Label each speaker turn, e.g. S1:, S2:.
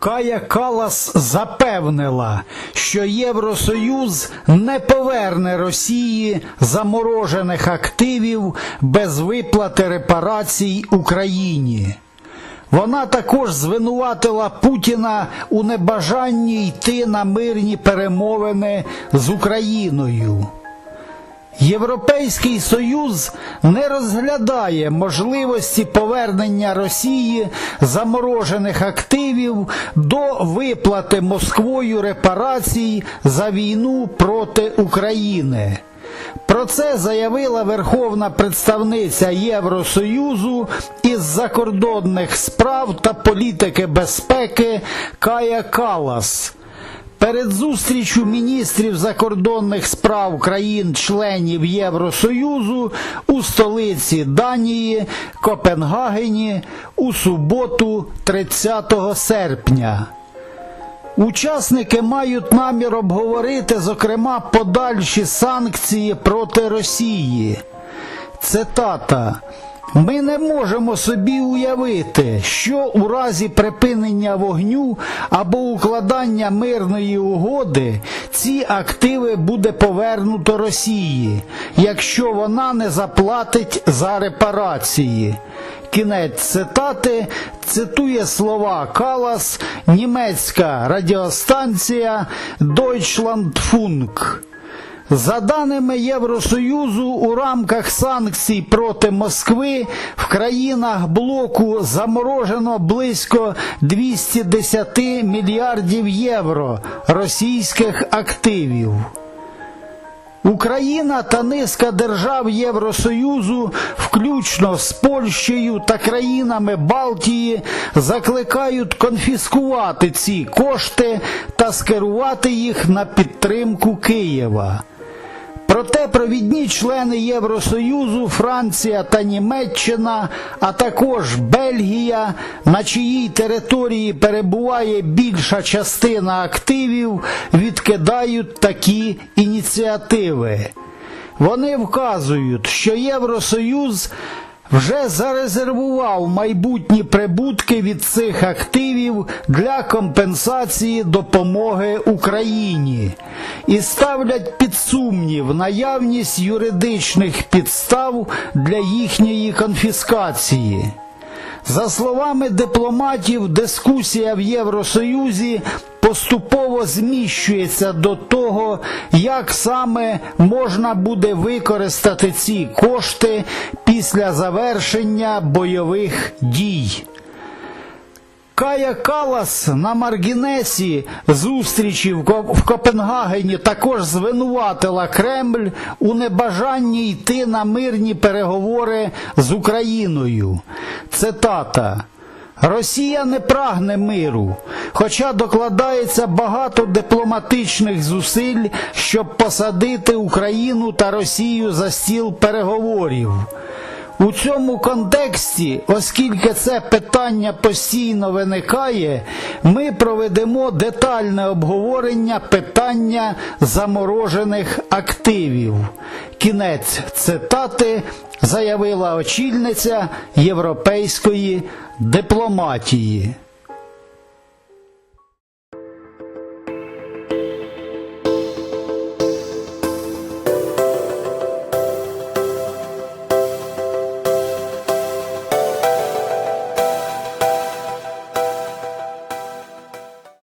S1: Кая Калас запевнила, що Євросоюз не поверне Росії заморожених активів без виплати репарацій Україні. Вона також звинуватила Путіна у небажанні йти на мирні перемовини з Україною. Європейський Союз не розглядає можливості повернення Росії заморожених активів до виплати Москвою репарацій за війну проти України. Про це заявила верховна представниця Євросоюзу із закордонних справ та політики безпеки Кая Калас. Перед зустрічю міністрів закордонних справ країн-членів Євросоюзу у столиці Данії Копенгагені у суботу 30 серпня. Учасники мають намір обговорити, зокрема, подальші санкції проти Росії. Цитата. Ми не можемо собі уявити, що у разі припинення вогню або укладання мирної угоди ці активи буде повернуто Росії, якщо вона не заплатить за репарації. Кінець цитати цитує слова Калас, німецька радіостанція Deutschlandfunk. За даними Євросоюзу, у рамках санкцій проти Москви в країнах блоку заморожено близько 210 мільярдів євро російських активів. Україна та низка держав Євросоюзу, включно з Польщею та країнами Балтії, закликають конфіскувати ці кошти та скерувати їх на підтримку Києва. Проте провідні члени Євросоюзу, Франція та Німеччина, а також Бельгія, на чиїй території перебуває більша частина активів, відкидають такі ініціативи. Вони вказують, що Євросоюз вже зарезервував майбутні прибутки від цих активів для компенсації допомоги Україні і ставлять під сумнів наявність юридичних підстав для їхньої конфіскації. За словами дипломатів, дискусія в Євросоюзі поступово зміщується до того, як саме можна буде використати ці кошти після завершення бойових дій. Кая Калас на Маргінесі зустрічі в Копенгагені також звинуватила Кремль у небажанні йти на мирні переговори з Україною. Цитата. Росія не прагне миру, хоча докладається багато дипломатичних зусиль, щоб посадити Україну та Росію за стіл переговорів. У цьому контексті, оскільки це питання постійно виникає, ми проведемо детальне обговорення питання заморожених активів. Кінець цитати заявила очільниця європейської дипломатії.